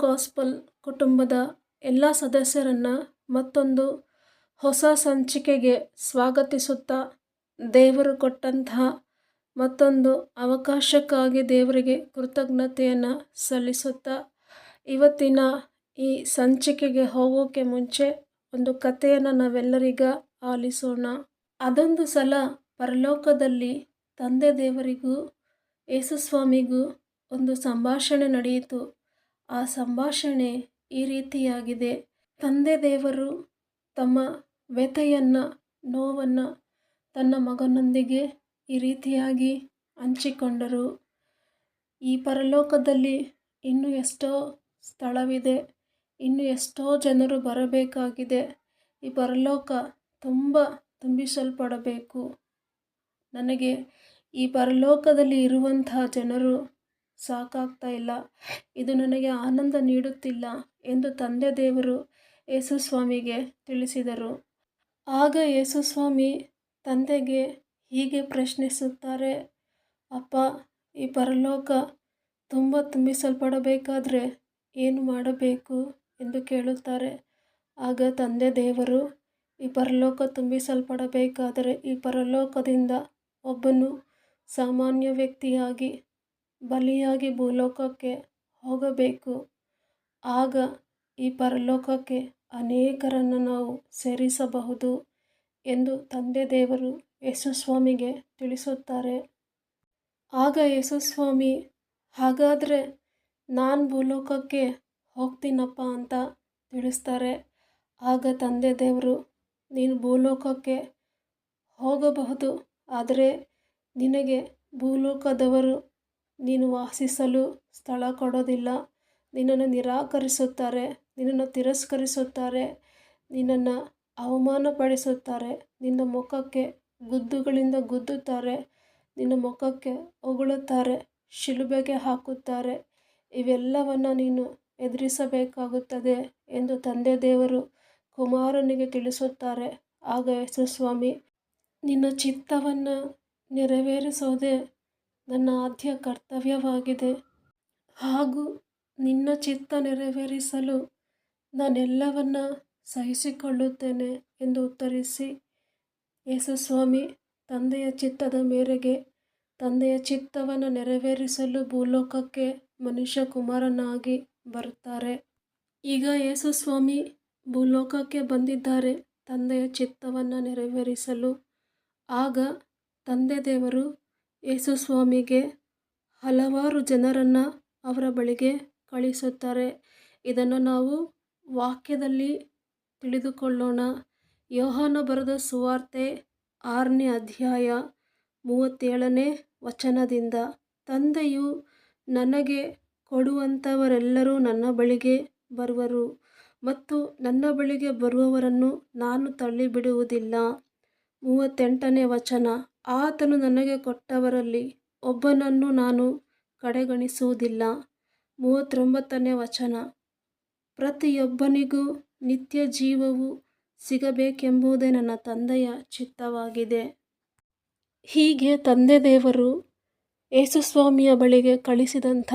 Gospel ಕುಟುಂಬದ ಎಲ್ಲ ಸದಸ್ಯರನ್ನು ಮತ್ತೊಂದು ಹೊಸ ಸಂಚಿಕೆಗೆ ಸ್ವಾಗತಿಸುತ್ತಾ ದೇವರು ಕೊಟ್ಟಂತಹ ಮತ್ತೊಂದು ಅವಕಾಶಕ್ಕಾಗಿ ದೇವರಿಗೆ ಕೃತಜ್ಞತೆಯನ್ನು ಸಲ್ಲಿಸುತ್ತಾ ಇವತ್ತಿನ ಈ ಸಂಚಿಕೆಗೆ ಹೋಗೋಕ್ಕೆ ಮುಂಚೆ ಒಂದು ಕಥೆಯನ್ನು ನಾವೆಲ್ಲರಿಗ ಆಲಿಸೋಣ. ಅದೊಂದು ಸಲ ಪರಲೋಕದಲ್ಲಿ ತಂದೆ ದೇವರಿಗೂ ಯೇಸುಸ್ವಾಮಿಗೂ ಒಂದು ಸಂಭಾಷಣೆ ನಡೆಯಿತು. ಆ ಸಂಭಾಷಣೆ ಈ ರೀತಿಯಾಗಿದೆ. ತಂದೆ ದೇವರು ತಮ್ಮ ವ್ಯಥೆಯನ್ನು, ನೋವನ್ನು ತನ್ನ ಮಗನೊಂದಿಗೆ ಈ ರೀತಿಯಾಗಿ ಹಂಚಿಕೊಂಡರು. ಈ ಪರಲೋಕದಲ್ಲಿ ಇನ್ನೂ ಎಷ್ಟೋ ಸ್ಥಳವಿದೆ, ಇನ್ನು ಎಷ್ಟೋ ಜನರು ಬರಬೇಕಾಗಿದೆ. ಈ ಪರಲೋಕ ತುಂಬ ತುಂಬಿಸಲ್ಪಡಬೇಕು. ನನಗೆ ಈ ಪರಲೋಕದಲ್ಲಿ ಇರುವಂತಹ ಜನರು ಸಾಕಾಗ್ತಾ ಇಲ್ಲ. ಇದು ನನಗೆ ಆನಂದ ನೀಡುತ್ತಿಲ್ಲ ಎಂದು ತಂದೆ ದೇವರು ಯೇಸುಸ್ವಾಮಿಗೆ ತಿಳಿಸಿದರು. ಆಗ ಯೇಸುಸ್ವಾಮಿ ತಂದೆಗೆ ಹೀಗೆ ಪ್ರಶ್ನಿಸುತ್ತಾರೆ, ಅಪ್ಪ, ಈ ಪರಲೋಕ ತುಂಬ ತುಂಬಿಸಲ್ಪಡಬೇಕಾದ್ರೆ ಏನು ಮಾಡಬೇಕು? ಎಂದು ಕೇಳುತ್ತಾರೆ. ಆಗ ತಂದೆ ದೇವರು, ಈ ಪರಲೋಕ ತುಂಬಿಸಲ್ಪಡಬೇಕಾದರೆ ಈ ಪರಲೋಕದಿಂದ ಒಬ್ಬನು ಸಾಮಾನ್ಯ ವ್ಯಕ್ತಿಯಾಗಿ ಬಲಿಯಾಗಿ ಭೂಲೋಕಕ್ಕೆ ಹೋಗಬೇಕು. ಆಗ ಈ ಪರಲೋಕಕ್ಕೆ ಅನೇಕರನ್ನು ನಾವು ಸೇರಿಸಬಹುದು ಎಂದು ತಂದೆ ದೇವರು ಯೇಸುಸ್ವಾಮಿಗೆ ತಿಳಿಸುತ್ತಾರೆ. ಆಗ ಯೇಸುಸ್ವಾಮಿ, ಹಾಗಾದರೆ ನಾನು ಭೂಲೋಕಕ್ಕೆ ಹೋಗ್ತೀನಪ್ಪ ಅಂತ ತಿಳಿಸ್ತಾರೆ. ಆಗ ತಂದೆ ದೇವರು, ನೀನು ಭೂಲೋಕಕ್ಕೆ ಹೋಗಬಹುದು, ಆದರೆ ನಿನಗೆ ಭೂಲೋಕದವರು ನೀನು ವಾಸಿಸಲು ಸ್ಥಳ ಕೊಡೋದಿಲ್ಲ. ನಿನ್ನನ್ನು ನಿರಾಕರಿಸುತ್ತಾರೆ, ನಿನ್ನನ್ನು ತಿರಸ್ಕರಿಸುತ್ತಾರೆ, ನಿನ್ನನ್ನು ಅವಮಾನಪಡಿಸುತ್ತಾರೆ. ನಿನ್ನ ಮುಖಕ್ಕೆ ಗುದ್ದುಗಳಿಂದ ಗುದ್ದುತ್ತಾರೆ, ನಿನ್ನ ಮುಖಕ್ಕೆ ಹೊಗಳುತ್ತಾರೆ, ಶಿಲುಬೆಗೆ ಹಾಕುತ್ತಾರೆ. ಇವೆಲ್ಲವನ್ನು ನೀನು ಎದುರಿಸಬೇಕಾಗುತ್ತದೆ ಎಂದು ತಂದೆ ದೇವರು ಕುಮಾರನಿಗೆ ತಿಳಿಸುತ್ತಾರೆ. ಆಗ ಯೇಸುಸ್ವಾಮಿ ನಿನ್ನ ಚಿತ್ತವನ್ನು ನೆರವೇರಿಸೋದೇ ನನ್ನ ಆದ್ಯ ಕರ್ತವ್ಯವಾಗಿದೆ. ಹಾಗೂ ನಿನ್ನ ಚಿತ್ತ ನೆರವೇರಿಸಲು ನಾನೆಲ್ಲವನ್ನ ಸಹಿಸಿಕೊಳ್ಳುತ್ತೇನೆ ಎಂದು ಉತ್ತರಿಸಿ ಯೇಸುಸ್ವಾಮಿ ತಂದೆಯ ಚಿತ್ತದ ಮೇರೆಗೆ ತಂದೆಯ ಚಿತ್ತವನ್ನು ನೆರವೇರಿಸಲು ಭೂಲೋಕಕ್ಕೆ ಮನುಷ್ಯ ಕುಮಾರನಾಗಿ ಬರುತ್ತಾರೆ. ಈಗ ಯೇಸುಸ್ವಾಮಿ ಭೂಲೋಕಕ್ಕೆ ಬಂದಿದ್ದಾರೆ, ತಂದೆಯ ಚಿತ್ತವನ್ನು ನೆರವೇರಿಸಲು. ಆಗ ತಂದೆ ದೇವರು ಯೇಸುಸ್ವಾಮಿಗೆ ಹಲವಾರು ಜನರನ್ನು ಅವರ ಬಳಿಗೆ ಕಳಿಸುತ್ತಾರೆ ಇದನ್ನು ನಾವು ವಾಕ್ಯದಲ್ಲಿ ತಿಳಿದುಕೊಳ್ಳೋಣ. ಯೋಹಾನ ಬರೆದ ಸುವಾರ್ತೆ ಆರನೇ ಅಧ್ಯಾಯ ಮೂವತ್ತೇಳನೇ ವಚನದಿಂದ, ತಂದೆಯು ನನಗೆ ಕೊಡುವಂಥವರೆಲ್ಲರೂ ನನ್ನ ಬಳಿಗೆ ಬರುವರು ಮತ್ತು ನನ್ನ ಬಳಿಗೆ ಬರುವವರನ್ನು ನಾನು ತಳ್ಳಿಬಿಡುವುದಿಲ್ಲ. ಮೂವತ್ತೆಂಟನೇ ವಚನ ಆತನು ನನಗೆ ಕೊಟ್ಟವರಲ್ಲಿ ಒಬ್ಬನನ್ನು ನಾನು ಕಡೆಗಣಿಸುವುದಿಲ್ಲ. ಮೂವತ್ತೊಂಬತ್ತನೇ ವಚನ. ಪ್ರತಿಯೊಬ್ಬನಿಗೂ ನಿತ್ಯ ಜೀವವು ಸಿಗಬೇಕೆಂಬುದೇ ನನ್ನ ತಂದೆಯ ಚಿತ್ತವಾಗಿದೆ. ಹೀಗೆ ತಂದೆ ದೇವರು ಯೇಸುಸ್ವಾಮಿಯ ಬಳಿಗೆ ಕಳಿಸಿದಂಥ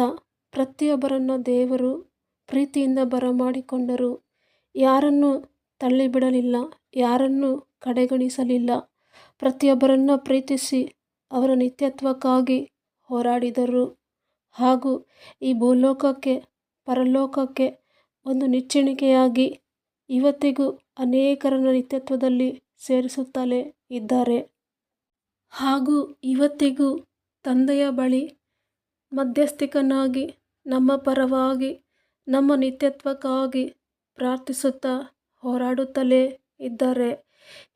ಪ್ರತಿಯೊಬ್ಬರನ್ನು ದೇವರು ಪ್ರೀತಿಯಿಂದ ಬರಮಾಡಿಕೊಂಡರು. ಯಾರನ್ನು ತಳ್ಳಿಬಿಡಲಿಲ್ಲ, ಯಾರನ್ನು ಕಡೆಗಣಿಸಲಿಲ್ಲ. ಪ್ರತಿಯೊಬ್ಬರನ್ನು ಪ್ರೀತಿಸಿ ಅವರ ನಿತ್ಯತ್ವಕ್ಕಾಗಿ ಹೋರಾಡಿದರು. ಹಾಗೂ ಈ ಭೂಲೋಕಕ್ಕೆ, ಪರಲೋಕಕ್ಕೆ ಒಂದು ನಿಚ್ಚಣಿಕೆಯಾಗಿ ಇವತ್ತಿಗೂ ಅನೇಕರನ್ನು ನಿತ್ಯತ್ವದಲ್ಲಿ ಸೇರಿಸುತ್ತಲೇ ಇದ್ದಾರೆ. ಹಾಗೂ ಇವತ್ತಿಗೂ ತಂದೆಯ ಬಳಿ ಮಧ್ಯಸ್ಥಿಕನಾಗಿ, ನಮ್ಮ ಪರವಾಗಿ, ನಮ್ಮ ನಿತ್ಯತ್ವಕ್ಕಾಗಿ ಪ್ರಾರ್ಥಿಸುತ್ತಾ ಹೋರಾಡುತ್ತಲೇ ಇದ್ದಾರೆ.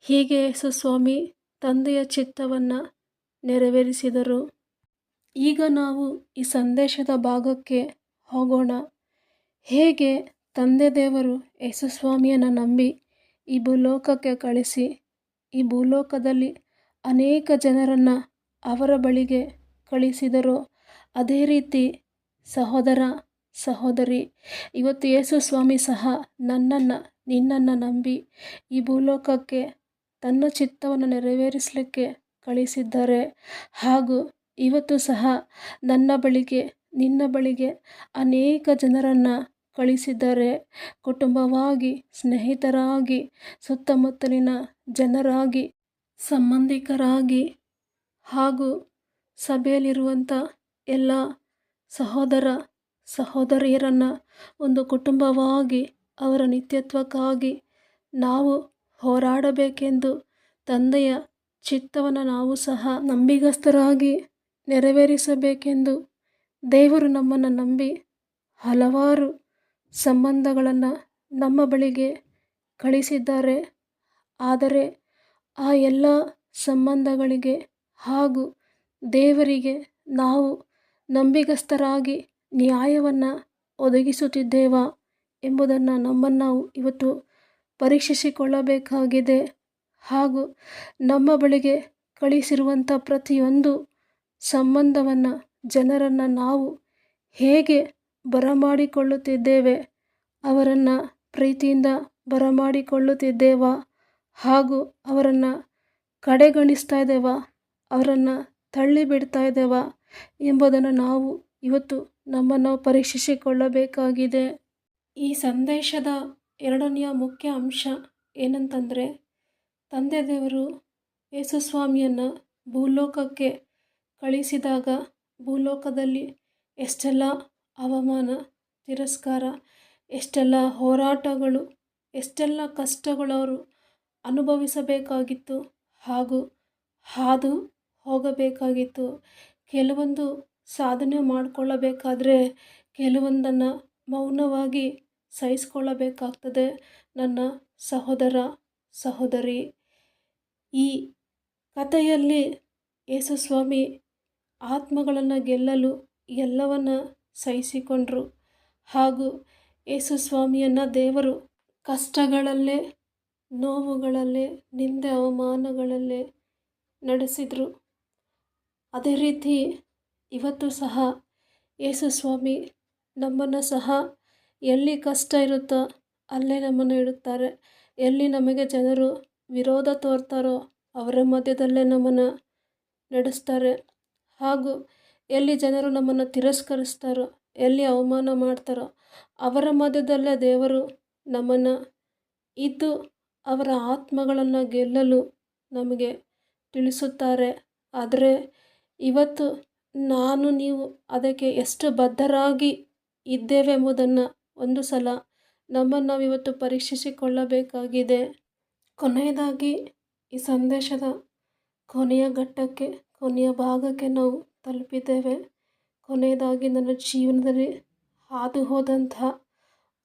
ಹೀಗೆ ಯೇಸುಸ್ವಾಮಿ ತಂದೆಯ ಚಿತ್ತವನ್ನು ನೆರವೇರಿಸಿದರು. ಈಗ ನಾವು ಈ ಸಂದೇಶದ ಭಾಗಕ್ಕೆ ಹೋಗೋಣ. ಹೇಗೆ ತಂದೆ ದೇವರು ಯೇಸುಸ್ವಾಮಿಯನ್ನು ನಂಬಿ ಈ ಭೂಲೋಕಕ್ಕೆ ಕಳಿಸಿ, ಈ ಭೂಲೋಕದಲ್ಲಿ ಅನೇಕ ಜನರನ್ನು ಅವರ ಬಳಿಗೆ ಕಳಿಸಿದರು. ಅದೇ ರೀತಿ ಸಹೋದರ, ಸಹೋದರಿ, ಇವತ್ತು ಯೇಸುಸ್ವಾಮಿ ಸಹ ನನ್ನನ್ನು, ನಿನ್ನನ್ನು ನಂಬಿ ಈ ಭೂಲೋಕಕ್ಕೆ ತನ್ನ ಚಿತ್ತವನ್ನು ನೆರವೇರಿಸಲಿಕ್ಕೆ ಕಳಿಸಿದ್ದಾರೆ. ಹಾಗೂ ಇವತ್ತು ಸಹ ನನ್ನ ಬಳಿಗೆ, ನಿನ್ನ ಬಳಿಗೆ ಅನೇಕ ಜನರನ್ನು ಕಳಿಸಿದ್ದಾರೆ. ಕುಟುಂಬವಾಗಿ, ಸ್ನೇಹಿತರಾಗಿ, ಸುತ್ತಮುತ್ತಲಿನ ಜನರಾಗಿ, ಸಂಬಂಧಿಕರಾಗಿ ಹಾಗೂ ಸಭೆಯಲ್ಲಿರುವಂಥ ಎಲ್ಲ ಸಹೋದರ ಸಹೋದರಿಯರನ್ನು ಒಂದು ಕುಟುಂಬವಾಗಿ, ಅವರ ನಿತ್ಯತ್ವಕ್ಕಾಗಿ ನಾವು ಹೋರಾಡಬೇಕೆಂದು ತಂದೆಯ ಚಿತ್ತವನ್ನು ನಾವು ಸಹ ನಂಬಿಗಸ್ತರಾಗಿ ನೆರವೇರಿಸಬೇಕೆಂದು ದೇವರು ನಮ್ಮನ್ನು ನಂಬಿ ಹಲವಾರು ಸಂಬಂಧಗಳನ್ನು ನಮ್ಮ ಬಳಿಗೆ ಕಳಿಸಿದ್ದಾರೆ. ಆದರೆ ಆ ಎಲ್ಲ ಸಂಬಂಧಗಳಿಗೆ ಹಾಗೂ ದೇವರಿಗೆ ನಾವು ನಂಬಿಗಸ್ತರಾಗಿ ನ್ಯಾಯವನ್ನು ಒದಗಿಸುತ್ತಿದ್ದೇವಾ ಎಂಬುದನ್ನು ನಮ್ಮನ್ನು ಇವತ್ತು ಪರೀಕ್ಷಿಸಿಕೊಳ್ಳಬೇಕಾಗಿದೆ. ಹಾಗೂ ನಮ್ಮ ಬಳಿಗೆ ಕಳಿಸಿರುವಂಥ ಪ್ರತಿಯೊಂದು ಸಂಬಂಧವನ್ನು ಜನರನ್ನು ನಾವು ಹೇಗೆ ಬರಮಾಡಿಕೊಳ್ಳುತ್ತಿದ್ದೇವೆ, ಅವರನ್ನು ಪ್ರೀತಿಯಿಂದ ಬರಮಾಡಿಕೊಳ್ಳುತ್ತಿದ್ದೇವಾ, ಹಾಗೂ ಅವರನ್ನು ಕಡೆಗಣಿಸ್ತಾ ಇದ್ದೇವಾ, ಅವರನ್ನು ತಳ್ಳಿ ಬಿಡ್ತಾ ಇದ್ದೇವಾ ಎಂಬುದನ್ನು ನಾವು ಇವತ್ತು ನಮ್ಮನ್ನು ಪರೀಕ್ಷಿಸಿಕೊಳ್ಳಬೇಕಾಗಿದೆ. ಈ ಸಂದೇಶದ ಎರಡನೆಯ ಮುಖ್ಯ ಅಂಶ ಏನಂತಂದರೆ, ತಂದೆ ದೇವರು ಯೇಸುಸ್ವಾಮಿಯನ್ನು ಭೂಲೋಕಕ್ಕೆ ಕಳಿಸಿದಾಗ ಭೂಲೋಕದಲ್ಲಿ ಎಷ್ಟೆಲ್ಲ ಅವಮಾನ, ತಿರಸ್ಕಾರ, ಎಷ್ಟೆಲ್ಲ ಹೋರಾಟಗಳು, ಎಷ್ಟೆಲ್ಲ ಕಷ್ಟಗಳು ಅವರು ಅನುಭವಿಸಬೇಕಾಗಿತ್ತು ಹಾಗೂ ಹಾದು ಹೋಗಬೇಕಾಗಿತ್ತು. ಕೆಲವೊಂದು ಸಾಧನೆ ಮಾಡಿಕೊಳ್ಳಬೇಕಾದ್ರೆ ಕೆಲವೊಂದನ್ನು ಮೌನವಾಗಿ ಸಹಿಸ್ಕೊಳ್ಳಬೇಕಾಗ್ತದೆ. ನನ್ನ ಸಹೋದರ, ಸಹೋದರಿ, ಈ ಕಥೆಯಲ್ಲಿ ಯೇಸುಸ್ವಾಮಿ ಆತ್ಮಗಳನ್ನು ಗೆಲ್ಲಲು ಎಲ್ಲವನ್ನು ಸಹಿಸಿಕೊಂಡರು. ಹಾಗೂ ಯೇಸುಸ್ವಾಮಿಯನ್ನು ದೇವರು ಕಷ್ಟಗಳಲ್ಲೇ, ನೋವುಗಳಲ್ಲೇ, ನಿಂದೆ ಅವಮಾನಗಳಲ್ಲೇ ನಡೆಸಿದರು. ಅದೇ ರೀತಿ ಇವತ್ತು ಸಹ ಯೇಸುಸ್ವಾಮಿ ನಮ್ಮನ್ನು ಸಹ ಎಲ್ಲಿ ಕಷ್ಟ ಇರುತ್ತೋ ಅಲ್ಲೇ ನಮ್ಮನ್ನು ಇಡುತ್ತಾರೆ. ಎಲ್ಲಿ ನಮಗೆ ಜನರು ವಿರೋಧ ತೋರ್ತಾರೋ ಅವರ ಮಧ್ಯದಲ್ಲೇ ನಮ್ಮನ್ನು ನಡೆಸ್ತಾರೆ. ಹಾಗೂ ಎಲ್ಲಿ ಜನರು ನಮ್ಮನ್ನು ತಿರಸ್ಕರಿಸ್ತಾರೋ, ಎಲ್ಲಿ ಅವಮಾನ ಮಾಡ್ತಾರೋ ಅವರ ಮಧ್ಯದಲ್ಲೇ ದೇವರು ನಮ್ಮನ್ನು ಇದ್ದು ಅವರ ಆತ್ಮಗಳನ್ನು ಗೆಲ್ಲಲು ನಮಗೆ ತಿಳಿಸುತ್ತಾರೆ. ಆದರೆ ಇವತ್ತು ನಾನು ನೀವು ಅದಕ್ಕೆ ಎಷ್ಟು ಬದ್ಧರಾಗಿ ಇದ್ದೇವೆಂಬುದನ್ನು ಒಂದು ಸಲ. ನಮ್ಮನ್ನು ನಾವು ಇವತ್ತು ಪರೀಕ್ಷಿಸಿಕೊಳ್ಳಬೇಕಾಗಿದೆ. ಕೊನೆಯದಾಗಿ, ಈ ಸಂದೇಶದ ಕೊನೆಯ ಘಟ್ಟಕ್ಕೆ, ಕೊನೆಯ ಭಾಗಕ್ಕೆ ನಾವು ತಲುಪಿದ್ದೇವೆ. ಕೊನೆಯದಾಗಿ, ನನ್ನ ಜೀವನದಲ್ಲಿ ಹಾದು ಹೋದಂತಹ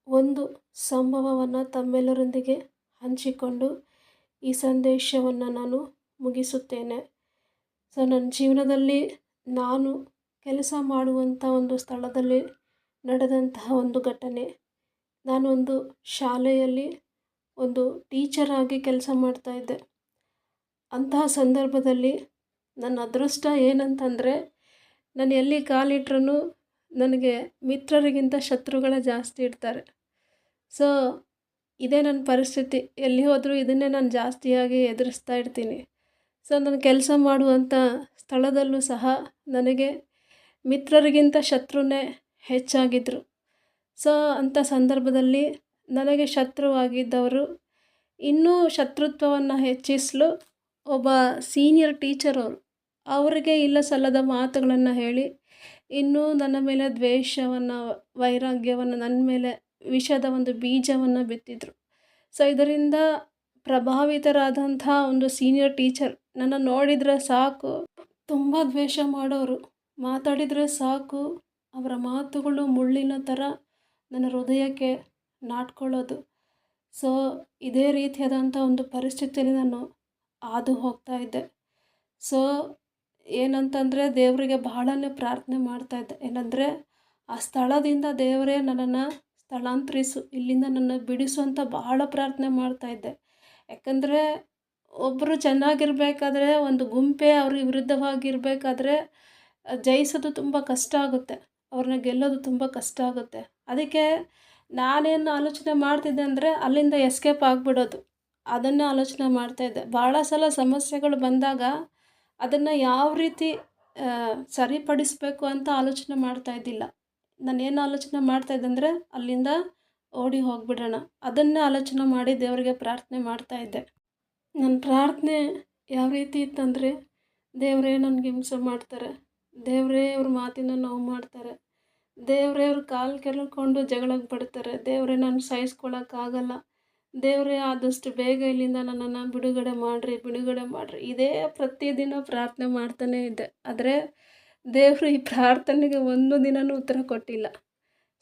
ಒಂದು ಸಂಭವವನ್ನು ತಮ್ಮೆಲ್ಲರೊಂದಿಗೆ ಹಂಚಿಕೊಂಡು ಈ ಸಂದೇಶವನ್ನು ನಾನು ಮುಗಿಸುತ್ತೇನೆ. ಸೊ, ನನ್ನ ಜೀವನದಲ್ಲಿ ನಾನು ಕೆಲಸ ಮಾಡುವಂಥ ಒಂದು ಸ್ಥಳದಲ್ಲಿ ನಡೆದಂತಹ ಒಂದು ಘಟನೆ. ನಾನೊಂದು ಶಾಲೆಯಲ್ಲಿ ಒಂದು ಟೀಚರಾಗಿ ಕೆಲಸ ಮಾಡ್ತಾಯಿದ್ದೆ ಅಂತಹ ಸಂದರ್ಭದಲ್ಲಿ ನನ್ನ ಅದೃಷ್ಟ ಏನಂತಂದರೆ, ನಾನು ಎಲ್ಲಿ ಕಾಲಿಟ್ರೂ ನನಗೆ ಮಿತ್ರರಿಗಿಂತ ಶತ್ರುಗಳೇ ಜಾಸ್ತಿ ಇರ್ತಾರೆ. ಸೊ, ಇದೇ ನನ್ನ ಪರಿಸ್ಥಿತಿ. ಎಲ್ಲಿ ಹೋದರೂ ಇದನ್ನೇ ನಾನು ಜಾಸ್ತಿಯಾಗಿ ಎದುರಿಸ್ತಾ ಇರ್ತೀನಿ. ಸೊ, ನಾನು ಕೆಲಸ ಮಾಡುವಂಥ ಸ್ಥಳದಲ್ಲೂ ಸಹ ನನಗೆ ಮಿತ್ರರಿಗಿಂತ ಶತ್ರುನೇ ಹೆಚ್ಚಾಗಿದ್ದರು ಸೊ ಅಂಥ ಸಂದರ್ಭದಲ್ಲಿ ನನಗೆ ಶತ್ರುವಾಗಿದ್ದವರು, ಇನ್ನೂ ಶತ್ರುತ್ವವನ್ನು ಹೆಚ್ಚಿಸಲು ಒಬ್ಬ ಸೀನಿಯರ್ ಟೀಚರ್ ಅವರು. ಅವರಿಗೆ ಇಲ್ಲ ಸಲ್ಲದ ಮಾತುಗಳನ್ನು ಹೇಳಿ, ಇನ್ನೂ ನನ್ನ ಮೇಲೆ ದ್ವೇಷವನ್ನು, ವೈರಾಗ್ಯವನ್ನು ನನ್ನ ಮೇಲೆ ವಿಷದ ಒಂದು ಬೀಜವನ್ನು ಬಿತ್ತಿದ್ರು. ಸೊ, ಇದರಿಂದ ಪ್ರಭಾವಿತರಾದಂಥ ಒಂದು ಸೀನಿಯರ್ ಟೀಚರ್ ನನ್ನ ನೋಡಿದರೆ ಸಾಕು, ತುಂಬ ದ್ವೇಷ ಮಾಡೋರು, ಮಾತಾಡಿದರೆ ಸಾಕು ಅವರ ಮಾತುಗಳು ಮುಳ್ಳಿನ ಥರ ನನ್ನ ಹೃದಯಕ್ಕೆ ನಾಟ್ಕೊಳ್ಳೋದು. ಸೊ ಇದೇ ರೀತಿಯಾದಂಥ ಒಂದು ಪರಿಸ್ಥಿತಿಯಲ್ಲಿ ನಾನು ಹಾದು ಹೋಗ್ತಾ ಇದ್ದೆ. ಸೊ ಏನಂತಂದರೆ ದೇವರಿಗೆ ಬಹಳನೇ ಪ್ರಾರ್ಥನೆ ಮಾಡ್ತಾಯಿದ್ದೆ ಏನಂದರೆ, ಆ ಸ್ಥಳದಿಂದ ದೇವರೇ ನನ್ನನ್ನು ಸ್ಥಳಾಂತರಿಸು, ಇಲ್ಲಿಂದ ನನ್ನ ಬಿಡಿಸು ಅಂತ ಬಹಳ ಪ್ರಾರ್ಥನೆ ಮಾಡ್ತಾಯಿದ್ದೆ ಯಾಕಂದರೆ ಒಬ್ಬರು ಚೆನ್ನಾಗಿರ್ಬೇಕಾದ್ರೆ, ಒಂದು ಗುಂಪೇ ಅವ್ರಿಗೆ ವಿರುದ್ಧವಾಗಿರಬೇಕಾದ್ರೆ, ಜಯಿಸೋದು ತುಂಬ ಕಷ್ಟ ಆಗುತ್ತೆ. ಅವ್ರನ್ನ ಗೆಲ್ಲೋದು ತುಂಬ ಕಷ್ಟ ಆಗುತ್ತೆ. ಅದಕ್ಕೆ ನಾನೇನು ಆಲೋಚನೆ ಮಾಡ್ತಿದ್ದೆ ಅಂದರೆ ಅಲ್ಲಿಂದ ಎಸ್ಕೇಪ್ ಆಗಿಬಿಡೋದು. ಅದನ್ನು ಆಲೋಚನೆ ಮಾಡ್ತಾಯಿದ್ದೆ ಭಾಳ ಸಲ ಸಮಸ್ಯೆಗಳು ಬಂದಾಗ ಅದನ್ನು ಯಾವ ರೀತಿ ಸರಿಪಡಿಸಬೇಕು ಅಂತ ಆಲೋಚನೆ ಮಾಡ್ತಾಯಿದ್ದಿಲ್ಲ ನಾನು ಏನು ಆಲೋಚನೆ ಮಾಡ್ತಾಯಿದ್ದೆ ಅಂದರೆ ಅಲ್ಲಿಂದ ಓಡಿ ಹೋಗಿಬಿಡೋಣ. ಅದನ್ನೇ ಆಲೋಚನೆ ಮಾಡಿ ದೇವರಿಗೆ ಪ್ರಾರ್ಥನೆ ಮಾಡ್ತಾಯಿದ್ದೆ ನನ್ನ ಪ್ರಾರ್ಥನೆ ಯಾವ ರೀತಿ ಇತ್ತಂದರೆ, ದೇವರೇ ನನಗೆ ಹಿಂಸೆ ಮಾಡ್ತಾರೆ. ದೇವರೇ ಅವ್ರ ಮಾತಿನ ನೋವು ಮಾಡ್ತಾರೆ. ದೇವರೇ ಅವ್ರ ಕಾಲು ಕೆರ್ಕೊಂಡು ಜಗಳಕ್ಕೆ ಬಿಡ್ತಾರೆ. ದೇವರೇ, ನಾನು ಸಹಿಸ್ಕೊಳಕ್ಕಾಗಲ್ಲ ದೇವರೇ, ಆದಷ್ಟು ಬೇಗ ಇಲ್ಲಿಂದ ನನ್ನನ್ನು ಬಿಡುಗಡೆ ಮಾಡಿರಿ ಬಿಡುಗಡೆ ಮಾಡಿರಿ. ಇದೇ ಪ್ರತಿದಿನ ಪ್ರಾರ್ಥನೆ ಮಾಡ್ತಾನೇ ಇದ್ದೆ. ಆದರೆ, ದೇವರು ಈ ಪ್ರಾರ್ಥನೆಗೆ ಒಂದು ದಿನವೂ ಉತ್ತರ ಕೊಟ್ಟಿಲ್ಲ.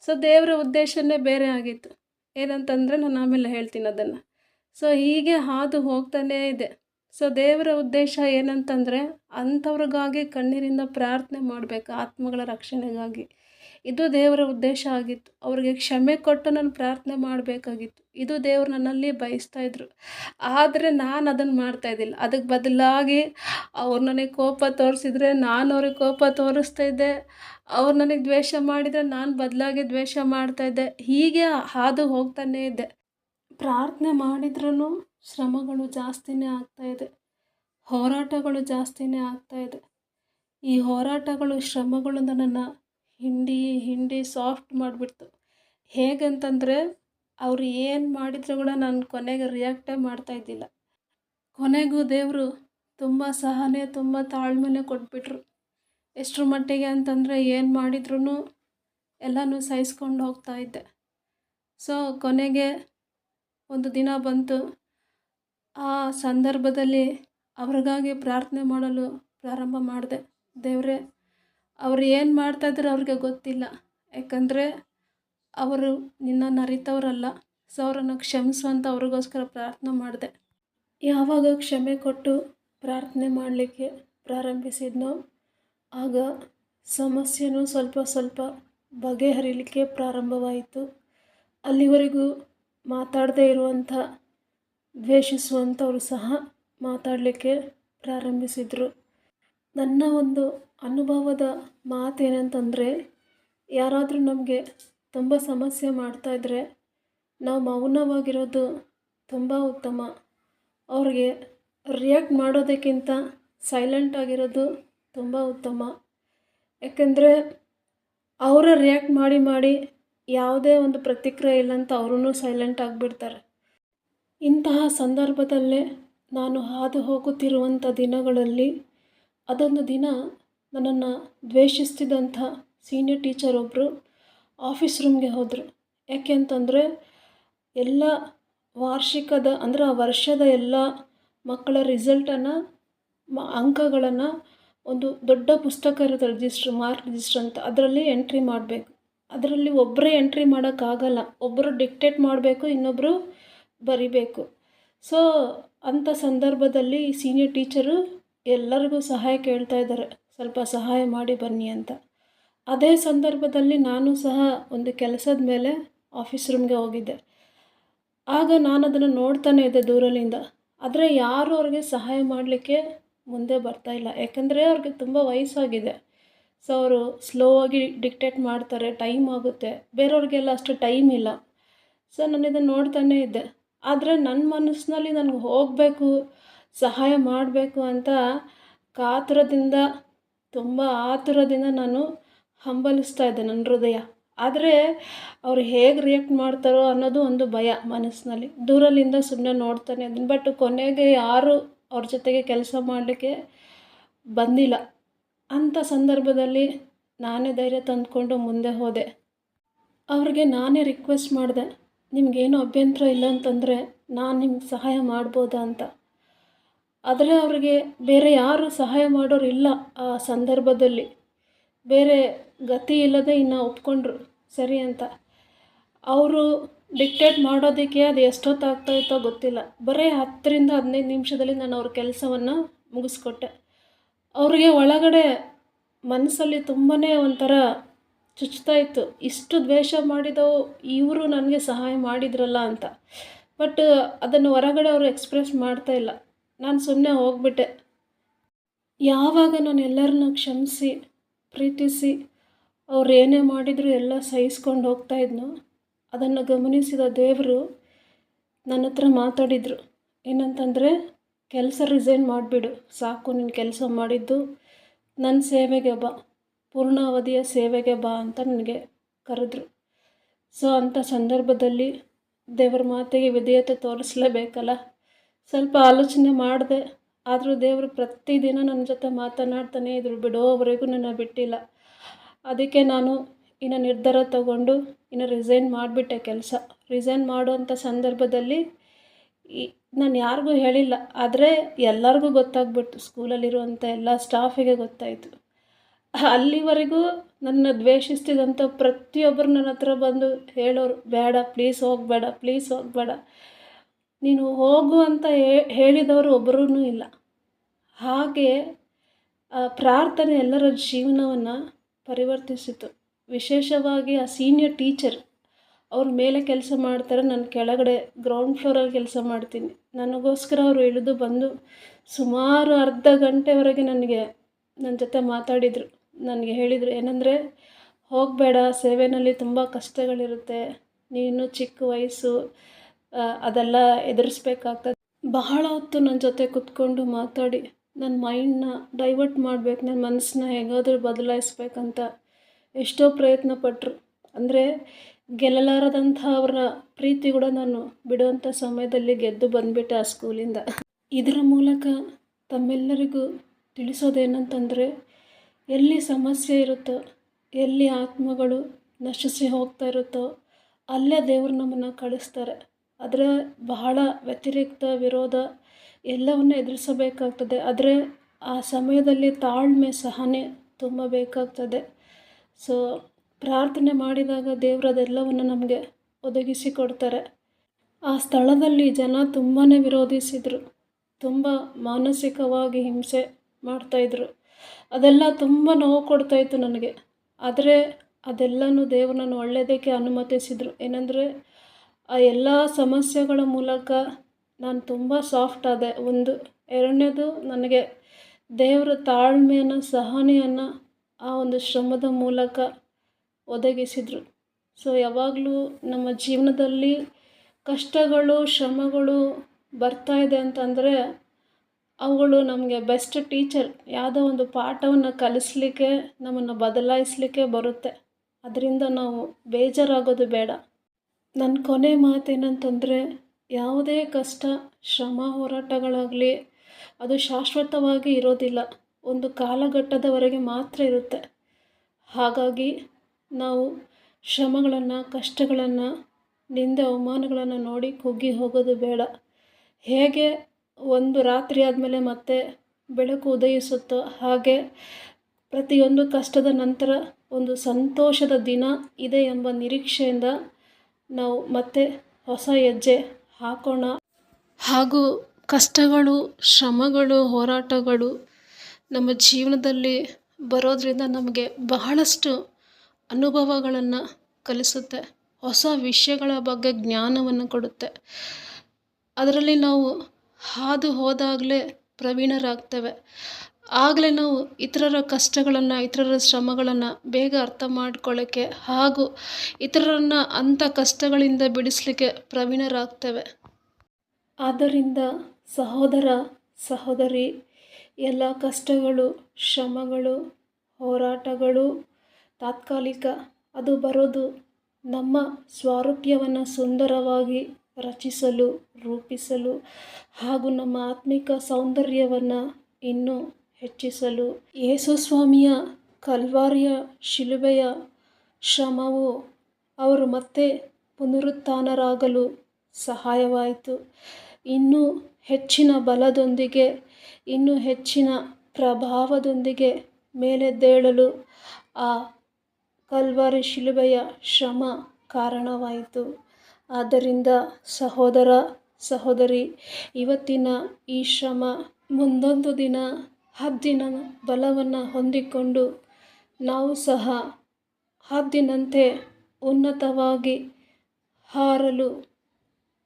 ಸೊ, ದೇವರ ಉದ್ದೇಶನೇ ಬೇರೆ ಆಗಿತ್ತು. ಏನಂತಂದರೆ, ನಾನು ಆಮೇಲೆ ಹೇಳ್ತೀನಿ ಅದನ್ನು. ಸೊ, ಹೀಗೆ ಹಾದು ಹೋಗ್ತಾನೇ ಇದೆ ಸೊ ದೇವರ ಉದ್ದೇಶ ಏನಂತಂದರೆ ಅಂಥವ್ರಿಗಾಗಿ ಕಣ್ಣೀರಿಂದ ಪ್ರಾರ್ಥನೆ ಮಾಡಬೇಕು, ಆತ್ಮಗಳ ರಕ್ಷಣೆಗಾಗಿ. ಇದು ದೇವರ ಉದ್ದೇಶ ಆಗಿತ್ತು. ಅವ್ರಿಗೆ ಕ್ಷಮೆ ಕೊಟ್ಟು ನಾನು ಪ್ರಾರ್ಥನೆ ಮಾಡಬೇಕಾಗಿತ್ತು. ಇದು ದೇವರು ನನ್ನಲ್ಲಿ ಬಯಸ್ತಾಯಿದ್ರು ಆದರೆ ನಾನು ಅದನ್ನು ಮಾಡ್ತಾ ಇದ್ದಿಲ್ಲ. ಅದಕ್ಕೆ ಬದಲಾಗಿ ಅವ್ರು ನನಗೆ ಕೋಪ ತೋರಿಸಿದ್ರೆ ನಾನು ಅವ್ರಿಗೆ ಕೋಪ ತೋರಿಸ್ತಾ ಇದ್ದೆ. ಅವ್ರು ನನಗೆ ದ್ವೇಷ ಮಾಡಿದರೆ ನಾನು ಬದಲಾಗಿ ದ್ವೇಷ ಮಾಡ್ತಾ ಇದ್ದೆ. ಹೀಗೆ ಹಾದು ಹೋಗ್ತಾನೇ ಇದ್ದೆ. ಪ್ರಾರ್ಥನೆ ಮಾಡಿದ್ರೂ ಶ್ರಮಗಳು ಜಾಸ್ತಿನೇ ಆಗ್ತಾಯಿದೆ ಹೋರಾಟಗಳು ಜಾಸ್ತಿನೇ ಆಗ್ತಾಯಿದೆ ಈ ಹೋರಾಟಗಳು, ಶ್ರಮಗಳು ನನ್ನನ್ನು ಹಿಂಡಿ ಹಿಂಡಿ ಸಾಫ್ಟ್ ಮಾಡಿಬಿಡ್ತು. ಹೇಗಂತಂದರೆ, ಅವರು ಏನು ಮಾಡಿದ್ರು ಕೂಡ ನಾನು ಕೊನೆಗೆ ರಿಯಾಕ್ಟೇ ಮಾಡ್ತಾಯಿದ್ದಿಲ್ಲ ಕೊನೆಗೂ ದೇವರು ತುಂಬ ಸಹನೆ, ತುಂಬ ತಾಳ್ಮೆನೆ ಕೊಟ್ಬಿಟ್ರು. ಎಷ್ಟರ ಮಟ್ಟಿಗೆ ಅಂತಂದರೆ, ಏನು ಮಾಡಿದ್ರೂ ಎಲ್ಲನೂ ಸಹಿಸ್ಕೊಂಡು ಹೋಗ್ತಾ ಇದ್ದೆ. ಸೊ ಕೊನೆಗೆ ಒಂದು ದಿನ ಬಂತು. ಆ ಸಂದರ್ಭದಲ್ಲಿ ಅವ್ರಿಗಾಗಿ ಪ್ರಾರ್ಥನೆ ಮಾಡಲು ಪ್ರಾರಂಭ ಮಾಡಿದೆ. ದೇವರೇ, ಅವ್ರು ಏನು ಮಾಡ್ತಾಯಿದ್ರು ಅವ್ರಿಗೆ ಗೊತ್ತಿಲ್ಲ. ಯಾಕಂದರೆ ಅವರು ನಿನ್ನನ್ನು ಅರಿತವರಲ್ಲ. ಸೊ ಅವರನ್ನು ಕ್ಷಮಿಸು ಅಂತ ಅವ್ರಿಗೋಸ್ಕರ ಪ್ರಾರ್ಥನೆ ಮಾಡಿದೆ. ಯಾವಾಗ ಕ್ಷಮೆ ಕೊಟ್ಟು ಪ್ರಾರ್ಥನೆ ಮಾಡಲಿಕ್ಕೆ ಪ್ರಾರಂಭಿಸಿದ್ನೋ, ಆಗ ಸಮಸ್ಯೆನೂ ಸ್ವಲ್ಪ ಸ್ವಲ್ಪ ಬಗೆಹರಿಲಿಕ್ಕೆ ಪ್ರಾರಂಭವಾಯಿತು. ಅಲ್ಲಿವರೆಗೂ ಮಾತಾಡದೇ ಇರುವಂಥ ದ್ವೇಷಿಸುವಂಥವ್ರು ಸಹ ಮಾತಾಡಲಿಕ್ಕೆ ಪ್ರಾರಂಭಿಸಿದರು. ನನ್ನ ಒಂದು ಅನುಭವದ ಮಾತೇನಂತಂದರೆ, ಯಾರಾದರೂ ನಮಗೆ ತುಂಬ ಸಮಸ್ಯೆ ಮಾಡ್ತಾಯಿದ್ರೆ ನಾವು ಮೌನವಾಗಿರೋದು ತುಂಬ ಉತ್ತಮ. ಅವ್ರಿಗೆ ರಿಯಾಕ್ಟ್ ಮಾಡೋದಕ್ಕಿಂತ ಸೈಲೆಂಟ್ ಆಗಿರೋದು ತುಂಬ ಉತ್ತಮ. ಯಾಕೆಂದರೆ, ಅವರ ರಿಯಾಕ್ಟ್ ಮಾಡಿ ಮಾಡಿ ಯಾವುದೇ ಒಂದು ಪ್ರತಿಕ್ರಿಯೆ ಇಲ್ಲ ಅಂತ ಅವರೂ ಸೈಲೆಂಟ್ ಆಗಿಬಿಡ್ತಾರೆ. ಇಂತಹ ಸಂದರ್ಭದಲ್ಲೇ ನಾನು ಹಾದು ಹೋಗುತ್ತಿರುವಂಥ ದಿನಗಳಲ್ಲಿ ಅದೊಂದು ದಿನ ನನ್ನನ್ನು ದ್ವೇಷಿಸ್ತಿದ್ದಂಥ ಸೀನಿಯರ್ ಟೀಚರ್ ಒಬ್ಬರು ಆಫೀಸ್ ರೂಮ್ಗೆ ಹೋದರು. ಯಾಕೆ ಅಂತಂದರೆ ಎಲ್ಲ ವಾರ್ಷಿಕದ ಅಂದರೆ ಆ ವರ್ಷದ ಎಲ್ಲ ಮಕ್ಕಳ ರಿಸಲ್ಟನ್ನು ಮ, ಅಂಕಗಳನ್ನು ಒಂದು ದೊಡ್ಡ ಪುಸ್ತಕ ಇರುತ್ತೆ ರಿಜಿಸ್ಟ್ರ್ ಮಾರ್ಕ್ ರಿಜಿಸ್ಟ್ರ್ ಅಂತ ಅದರಲ್ಲಿ ಎಂಟ್ರಿ ಮಾಡಬೇಕು. ಅದರಲ್ಲಿ ಒಬ್ಬರೇ ಎಂಟ್ರಿ ಮಾಡೋಕ್ಕಾಗಲ್ಲ. ಒಬ್ಬರು ಡಿಕ್ಟೇಟ್ ಮಾಡಬೇಕು ಇನ್ನೊಬ್ಬರು ಬರಿಬೇಕು. ಸೊ ಅಂಥ ಸಂದರ್ಭದಲ್ಲಿ ಸೀನಿಯರ್ ಟೀಚರು ಎಲ್ಲರಿಗೂ ಸಹಾಯ ಕೇಳ್ತಾ ಇದ್ದಾರೆ. ಸ್ವಲ್ಪ ಸಹಾಯ ಮಾಡಿ ಬನ್ನಿ ಅಂತ. ಅದೇ ಸಂದರ್ಭದಲ್ಲಿ ನಾನು ಸಹ ಒಂದು ಕೆಲಸದ ಮೇಲೆ ಆಫೀಸ್ ರೂಮ್ಗೆ ಹೋಗಿದ್ದೆ. ಆಗ ನಾನು ಅದನ್ನು ನೋಡ್ತಾನೆ ಇದ್ದೆ ದೂರಲಿಂದ ಆದರೆ ಯಾರು ಅವ್ರಿಗೆ ಸಹಾಯ ಮಾಡಲಿಕ್ಕೆ ಮುಂದೆ ಬರ್ತಾ ಇಲ್ಲ. ಯಾಕಂದರೆ ಅವ್ರಿಗೆ ತುಂಬ ವಯಸ್ಸಾಗಿದೆ. ಸೊ ಅವರು ಸ್ಲೋ ಆಗಿ ಡಿಕ್ಟೇಟ್ ಮಾಡ್ತಾರೆ ಟೈಮ್ ಆಗುತ್ತೆ. ಬೇರೆಯವ್ರಿಗೆಲ್ಲ ಅಷ್ಟು ಟೈಮ್ ಇಲ್ಲ. ಸೊ ನಾನು ಇದನ್ನು ನೋಡ್ತಾನೇ ಇದ್ದೆ. ಆದರೆ ನನ್ನ ಮನಸ್ಸಿನಲ್ಲಿ ನನಗೆ ಹೋಗಬೇಕು, ಸಹಾಯ ಮಾಡಬೇಕು ಅಂತ ಕಾತುರದಿಂದ, ತುಂಬ ಆತುರದಿಂದ ನಾನು ಹಂಬಲಿಸ್ತಾ ಇದ್ದೆ ನನ್ನ ಹೃದಯ. ಆದರೆ ಅವ್ರು ಹೇಗೆ ರಿಯಾಕ್ಟ್ ಮಾಡ್ತಾರೋ ಅನ್ನೋದು ಒಂದು ಭಯ ಮನಸ್ಸಿನಲ್ಲಿ. ದೂರಲಿಂದ ಸುಮ್ಮನೆ ನೋಡ್ತಾನೆ ಅದನ್ನು ಬಟ್ ಕೊನೆಗೆ ಯಾರು ಅವ್ರ ಜೊತೆಗೆ ಕೆಲಸ ಮಾಡಲಿಕ್ಕೆ ಬಂದಿಲ್ಲ. ಅಂಥ ಸಂದರ್ಭದಲ್ಲಿ ನಾನೇ ಧೈರ್ಯ ತಂದುಕೊಂಡು ಮುಂದೆ ಹೋದೆ. ಅವ್ರಿಗೆ ನಾನೇ ರಿಕ್ವೆಸ್ಟ್ ಮಾಡಿದೆ. ನಿಮಗೇನು ಅಭ್ಯಂತರ ಇಲ್ಲ ಅಂತಂದರೆ ನಾನು ನಿಮ್ಗೆ ಸಹಾಯ ಮಾಡ್ಬೋದಾ ಅಂತ. ಆದರೆ ಅವರಿಗೆ ಬೇರೆ ಯಾರು ಸಹಾಯ ಮಾಡೋರು ಇಲ್ಲ ಆ ಸಂದರ್ಭದಲ್ಲಿ. ಬೇರೆ ಗತಿ ಇಲ್ಲದೆ ಇನ್ನು ಒಪ್ಕೊಂಡ್ರು ಸರಿ ಅಂತ. ಅವರು ಡಿಕ್ಟೇಟ್ ಮಾಡೋದಕ್ಕೆ ಅದು ಎಷ್ಟೊತ್ತಾಗ್ತಾಯಿತ್ತೋ ಗೊತ್ತಿಲ್ಲ. ಬರೀ ಹತ್ತರಿಂದ ಹದಿನೈದು ನಿಮಿಷದಲ್ಲಿ ನಾನು ಅವ್ರ ಕೆಲಸವನ್ನು ಮುಗಿಸ್ಕೊಟ್ಟೆ. ಅವರಿಗೆ ಒಳಗಡೆ ಮನಸ್ಸಲ್ಲಿ ತುಂಬಾ ಒಂಥರ ಚುಚ್ತಾ ಇತ್ತು ಇಷ್ಟು ದ್ವೇಷ ಮಾಡಿದವು, ಇವರು ನನಗೆ ಸಹಾಯ ಮಾಡಿದ್ರಲ್ಲ ಅಂತ. ಬಟ್ ಅದನ್ನು ಹೊರಗಡೆ ಅವರು ಎಕ್ಸ್ಪ್ರೆಸ್ ಮಾಡ್ತಾ ಇಲ್ಲ. ನಾನು ಸುಮ್ಮನೆ ಹೋಗ್ಬಿಟ್ಟೆ. ಯಾವಾಗ ನಾನು ಎಲ್ಲರನ್ನ ಕ್ಷಮಿಸಿ, ಪ್ರೀತಿಸಿ, ಅವ್ರು ಏನೇ ಮಾಡಿದರೂ ಎಲ್ಲ ಸಹಿಸ್ಕೊಂಡು ಹೋಗ್ತಾ ಇದ್ನೋ, ಅದನ್ನು ಗಮನಿಸಿದ ದೇವರು ನನ್ನ ಹತ್ರ ಮಾತಾಡಿದರು. ಏನಂತಂದರೆ, ಕೆಲಸ ರಿಸೈನ್ ಮಾಡಿಬಿಡು. ಸಾಕು ನಿನ್ನ ಕೆಲಸ ಮಾಡಿದ್ದು. ನನ್ನ ಸೇವೆಗೆ ಬಾ. ಪೂರ್ಣಾವಧಿಯ ಸೇವೆಗೆ ಬಾ ಅಂತ ನನಗೆ ಕರೆದ್ರು. ಸೊ ಅಂಥ ಸಂದರ್ಭದಲ್ಲಿ ದೇವರ ಮಾತೆಗೆ ವಿಧೇಯತೆ ತೋರಿಸಲೇಬೇಕಲ್ಲ? ಸ್ವಲ್ಪ ಆಲೋಚನೆ ಮಾಡಿದೆ. ಆದರೂ ದೇವರು ಪ್ರತಿದಿನ ನನ್ನ ಜೊತೆ ಮಾತನಾಡ್ತಾನೆ ಇದ್ರು. ಬಿಡೋವರೆಗೂ ನನ್ನ ಬಿಟ್ಟಿಲ್ಲ. ಅದಕ್ಕೆ ನಾನು ಇನ್ನು ನಿರ್ಧಾರ ತಗೊಂಡು ಇನ್ನು ರಿಸೈನ್ ಮಾಡಿಬಿಟ್ಟೆ ಕೆಲಸ. ರಿಸೈನ್ ಮಾಡುವಂಥ ಸಂದರ್ಭದಲ್ಲಿ ನಾನು ಯಾರಿಗೂ ಹೇಳಿಲ್ಲ. ಆದರೆ ಎಲ್ಲರಿಗೂ ಗೊತ್ತಾಗ್ಬಿಟ್ಟು ಸ್ಕೂಲಲ್ಲಿರುವಂಥ ಎಲ್ಲ ಸ್ಟಾಫಿಗೆ ಗೊತ್ತಾಯಿತು. ಅಲ್ಲಿವರೆಗೂ ನನ್ನ ದ್ವೇಷಿಸ್ತಿದ್ದಂಥ ಪ್ರತಿಯೊಬ್ಬರು ನನ್ನ ಹತ್ರ ಬಂದು ಹೇಳೋರು, ಬೇಡ ಪ್ಲೀಸ್ ಹೋಗಬೇಡ ಪ್ಲೀಸ್ ಹೋಗಬೇಡ ನೀನು ಹೋಗು ಅಂತ ಹೇಳಿದವರು ಒಬ್ಬರೂ ಇಲ್ಲ. ಹಾಗೆ ಪ್ರಾರ್ಥನೆ ಎಲ್ಲರ ಜೀವನವನ್ನು ಪರಿವರ್ತಿಸಿತು. ವಿಶೇಷವಾಗಿ ಆ ಸೀನಿಯರ್ ಟೀಚರ್ ಅವ್ರ ಮೇಲೆ ಕೆಲಸ ಮಾಡ್ತಾರೆ, ನಾನು ಕೆಳಗಡೆ ಗ್ರೌಂಡ್ ಫ್ಲೋರಲ್ಲಿ ಕೆಲಸ ಮಾಡ್ತೀನಿ. ನನಗೋಸ್ಕರ ಅವರು ಇಳಿದು ಬಂದು ಸುಮಾರು ಅರ್ಧ ಗಂಟೆವರೆಗೆ ನನಗೆ ನನ್ನ ಜೊತೆ ಮಾತಾಡಿದರು. ನನಗೆ ಹೇಳಿದರು, ಏನಂದರೆ ಹೋಗಬೇಡ ಸೇವೆಯಲ್ಲಿ ತುಂಬ ಕಷ್ಟಗಳಿರುತ್ತೆ, ನೀನು ಚಿಕ್ಕ ವಯಸ್ಸು ಅದೆಲ್ಲ ಎದುರಿಸ್ಬೇಕಾಗ್ತದೆ. ಬಹಳ ಹೊತ್ತು ನನ್ನ ಜೊತೆ ಕೂತ್ಕೊಂಡು ಮಾತಾಡಿ ನನ್ನ ಮೈಂಡನ್ನ ಡೈವರ್ಟ್ ಮಾಡಬೇಕು ನನ್ನ ಮನಸ್ಸನ್ನ ಹೇಗಾದರೂ ಬದಲಾಯಿಸ್ಬೇಕಂತ ಎಷ್ಟೋ ಪ್ರಯತ್ನ ಪಟ್ಟರು ಅಂದರೆ ಗೆಲ್ಲಲಾರದಂಥ ಅವರ ಪ್ರೀತಿ ಕೂಡ ನಾನು ಬಿಡುವಂಥ ಸಮಯದಲ್ಲಿ ಗೆದ್ದು ಬಂದುಬಿಟ್ಟೆ ಆ ಸ್ಕೂಲಿಂದ ಇದರ ಮೂಲಕ ತಮ್ಮೆಲ್ಲರಿಗೂ ತಿಳಿಸೋದೇನಂತಂದರೆ ಎಲ್ಲಿ ಸಮಸ್ಯೆ ಇರುತ್ತೋ, ಎಲ್ಲಿ ಆತ್ಮಗಳು ನಶಿಸಿ ಹೋಗ್ತಾ ಇರುತ್ತೋ, ಅಲ್ಲೇ ದೇವರು ನಮ್ಮನ್ನು ಕಳಿಸ್ತಾರೆ. ಅದರ ಬಹಳ ವ್ಯತಿರಿಕ್ತ ವಿರೋಧ ಎಲ್ಲವನ್ನು ಎದುರಿಸಬೇಕಾಗ್ತದೆ. ಆದರೆ ಆ ಸಮಯದಲ್ಲಿ ತಾಳ್ಮೆ ಸಹನೆ ತುಂಬ ಬೇಕಾಗ್ತದೆ ಸೊ ಪ್ರಾರ್ಥನೆ ಮಾಡಿದಾಗ ದೇವರು ಅದೆಲ್ಲವನ್ನು ನಮಗೆ ಒದಗಿಸಿ ಕೊಡ್ತಾರೆ. ಆ ಸ್ಥಳದಲ್ಲಿ ಜನ ತುಂಬಾ ವಿರೋಧಿಸಿದರು. ತುಂಬ ಮಾನಸಿಕವಾಗಿ ಹಿಂಸೆ ಮಾಡ್ತಾಯಿದ್ರು ಅದೆಲ್ಲ ತುಂಬ ನೋವು ಕೊಡ್ತಾಯಿತ್ತು ನನಗೆ. ಆದರೆ ಅದೆಲ್ಲನೂ ದೇವರು ನಾನು ಒಳ್ಳೆಯದಕ್ಕೆ ಅನುಮತಿಸಿದರು. ಏನಂದರೆ ಆ ಎಲ್ಲ ಸಮಸ್ಯೆಗಳ ಮೂಲಕ ನಾನು ತುಂಬ ಸಾಫ್ಟ್ ಆದೆ. ಒಂದು, ಎರಡನೇದು ನನಗೆ ದೇವರ ತಾಳ್ಮೆಯನ್ನು, ಸಹನೆಯನ್ನು ಆ ಒಂದು ಶ್ರಮದ ಮೂಲಕ ಒದಗಿಸಿದರು. ಸೊ ಯಾವಾಗಲೂ ನಮ್ಮ ಜೀವನದಲ್ಲಿ ಕಷ್ಟಗಳು, ಶ್ರಮಗಳು ಬರ್ತಾ ಇದೆ ಅಂತಂದರೆ ಅವುಗಳು ನಮಗೆ ಬೆಸ್ಟ್ ಟೀಚರ್ ಯಾವುದೋ ಒಂದು ಪಾಠವನ್ನು ಕಲಿಸ್ಲಿಕ್ಕೆ, ನಮ್ಮನ್ನು ಬದಲಾಯಿಸಲಿಕ್ಕೆ ಬರುತ್ತೆ. ಅದರಿಂದ ನಾವು ಬೇಜಾರಾಗೋದು ಬೇಡ. ನನ್ನ ಕೊನೆ ಮಾತೇನಂತಂದರೆ, ಯಾವುದೇ ಕಷ್ಟ, ಶ್ರಮ, ಹೋರಾಟಗಳಾಗಲಿ ಅದು ಶಾಶ್ವತವಾಗಿ ಇರೋದಿಲ್ಲ. ಒಂದು ಕಾಲಘಟ್ಟದವರೆಗೆ ಮಾತ್ರ ಇರುತ್ತೆ. ಹಾಗಾಗಿ ನಾವು ಶ್ರಮಗಳನ್ನು, ಕಷ್ಟಗಳನ್ನು, ನಿಂದೆ ಅವಮಾನಗಳನ್ನು ನೋಡಿ ಕುಗ್ಗಿ ಹೋಗೋದು ಬೇಡ. ಹೇಗೆ ಒಂದು ರಾತ್ರಿ ಆದಮೇಲೆ ಮತ್ತೆ ಬೆಳಕು ಉದಯಿಸುತ್ತೋ ಹಾಗೆ ಪ್ರತಿಯೊಂದು ಕಷ್ಟದ ನಂತರ ಒಂದು ಸಂತೋಷದ ದಿನ ಇದೆ ಎಂಬ ನಿರೀಕ್ಷೆಯಿಂದ ನಾವು ಮತ್ತೆ ಹೊಸ ಹೆಜ್ಜೆ ಹಾಕೋಣ. ಹಾಗೂ ಕಷ್ಟಗಳು, ಶ್ರಮಗಳು, ಹೋರಾಟಗಳು ನಮ್ಮ ಜೀವನದಲ್ಲಿ ಬರೋದರಿಂದ ನಮಗೆ ಬಹಳಷ್ಟು ಅನುಭವಗಳನ್ನು ಕಲಿಸುತ್ತೆ, ಹೊಸ ವಿಷಯಗಳ ಬಗ್ಗೆ ಜ್ಞಾನವನ್ನು ಕೊಡುತ್ತೆ. ಅದರಲ್ಲಿ ನಾವು ಹಾದು ಹೋದಾಗಲೇ ಪ್ರವೀಣರಾಗ್ತೇವೆ. ಆಗಲೇ ನಾವು ಇತರರ ಕಷ್ಟಗಳನ್ನು, ಇತರರ ಶ್ರಮಗಳನ್ನು ಬೇಗ ಅರ್ಥ ಮಾಡ್ಕೊಳ್ಳೋಕ್ಕೆ ಹಾಗೂ ಇತರರನ್ನು ಅಂಥ ಕಷ್ಟಗಳಿಂದ ಬಿಡಿಸಲಿಕ್ಕೆ ಪ್ರವೀಣರಾಗ್ತೇವೆ. ಆದ್ದರಿಂದ ಸಹೋದರ, ಸಹೋದರಿ, ಎಲ್ಲ ಕಷ್ಟಗಳು, ಶ್ರಮಗಳು, ಹೋರಾಟಗಳು, ತಾತ್ಕಾಲಿಕ, ಅದು ಬರೋದು ನಮ್ಮ ಸ್ವಾರೂಪ್ಯವನ್ನು ಸುಂದರವಾಗಿ ರಚಿಸಲು, ರೂಪಿಸಲು ಹಾಗೂ ನಮ್ಮ ಆತ್ಮಿಕ ಸೌಂದರ್ಯವನ್ನು ಇನ್ನೂ ಹೆಚ್ಚಿಸಲು ಯೇಸುಸ್ವಾಮಿಯ ಕಲ್ವಾರಿಯ ಶಿಲುಬೆಯ ಶ್ರಮವು ಅವರು ಮತ್ತೆ ಪುನರುತ್ಥಾನರಾಗಲು ಸಹಾಯವಾಯಿತು. ಇನ್ನೂ ಹೆಚ್ಚಿನ ಬಲದೊಂದಿಗೆ, ಇನ್ನೂ ಹೆಚ್ಚಿನ ಪ್ರಭಾವದೊಂದಿಗೆ ಮೇಲೆದ್ದೇಳಲು ಆ ಕಲ್ವಾರಿ ಶಿಲುಬೆಯ ಶ್ರಮ ಕಾರಣವಾಯಿತು. ಆದ್ದರಿಂದ ಸಹೋದರ ಸಹೋದರಿ, ಇವತ್ತಿನ ಈ ಶ್ರಮ ಮುಂದೊಂದು ದಿನ ಹದ್ದಿನ ಬಲವನ್ನು ಹೊಂದಿಕೊಂಡು ನಾವು ಸಹ ಹದ್ದಿನಂತೆ ಉನ್ನತವಾಗಿ ಹಾರಲು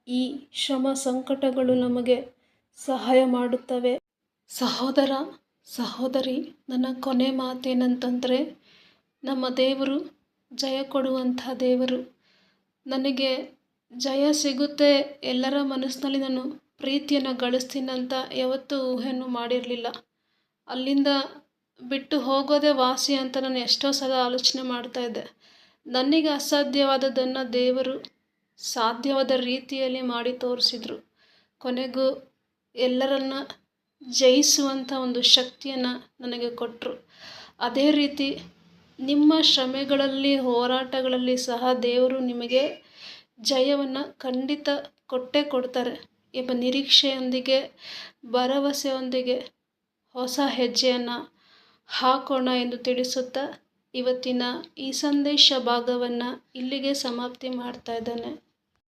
ಈ ಶ್ರಮ ಸಂಕಟಗಳು ನಮಗೆ ಸಹಾಯ ಮಾಡುತ್ತವೆ. ಸಹೋದರ ಸಹೋದರಿ, ನನ್ನ ಕೊನೆ ಮಾತೇನಂತಂದರೆ, ನಮ್ಮ ದೇವರು ಜಯ ಕೊಡುವಂಥ ದೇವರು. ನನಗೆ ಜಯ ಸಿಗುತ್ತೆ. ಎಲ್ಲರ ಮನಸ್ಸಿನಲ್ಲಿ ನಾನು ಪ್ರೀತಿಯನ್ನು ಗಳಿಸ್ತೀನಂತ ಯಾವತ್ತೂ ಊಹೆಯನ್ನು ಮಾಡಿರಲಿಲ್ಲ. ಅಲ್ಲಿಂದ ಬಿಟ್ಟು ಹೋಗೋದೇ ವಾಸಿ ಅಂತ ನಾನು ಎಷ್ಟೋ ಸಲ ಆಲೋಚನೆ ಮಾಡ್ತಾಯಿದ್ದೆ ನನಗೆ ಅಸಾಧ್ಯವಾದದ್ದನ್ನು ದೇವರು ಸಾಧ್ಯವಾದ ರೀತಿಯಲ್ಲಿ ಮಾಡಿ ತೋರಿಸಿದ್ರು. ಕೊನೆಗೂ ಎಲ್ಲರನ್ನ ಜಯಿಸುವಂಥ ಒಂದು ಶಕ್ತಿಯನ್ನು ನನಗೆ ಕೊಟ್ಟರು ಅದೇ ರೀತಿ ನಿಮ್ಮ ಶ್ರಮೆಗಳಲ್ಲಿ ಹೋರಾಟಗಳಲ್ಲಿ ಸಹ ದೇವರು ನಿಮಗೆ ಜಯವನ್ನು ಖಂಡಿತ ಕೊಟ್ಟೇ ಕೊಡ್ತಾರೆ ಎಂಬ ನಿರೀಕ್ಷೆಯೊಂದಿಗೆ, ಭರವಸೆಯೊಂದಿಗೆ ಹೊಸ ಹೆಜ್ಜೆಯನ್ನು ಹಾಕೋಣ ಎಂದು ತಿಳಿಸುತ್ತಾ ಇವತ್ತಿನ ಈ ಸಂದೇಶ ಭಾಗವನ್ನು ಇಲ್ಲಿಗೆ ಸಮಾಪ್ತಿ ಮಾಡ್ತಾ ಇದ್ದೇನೆ.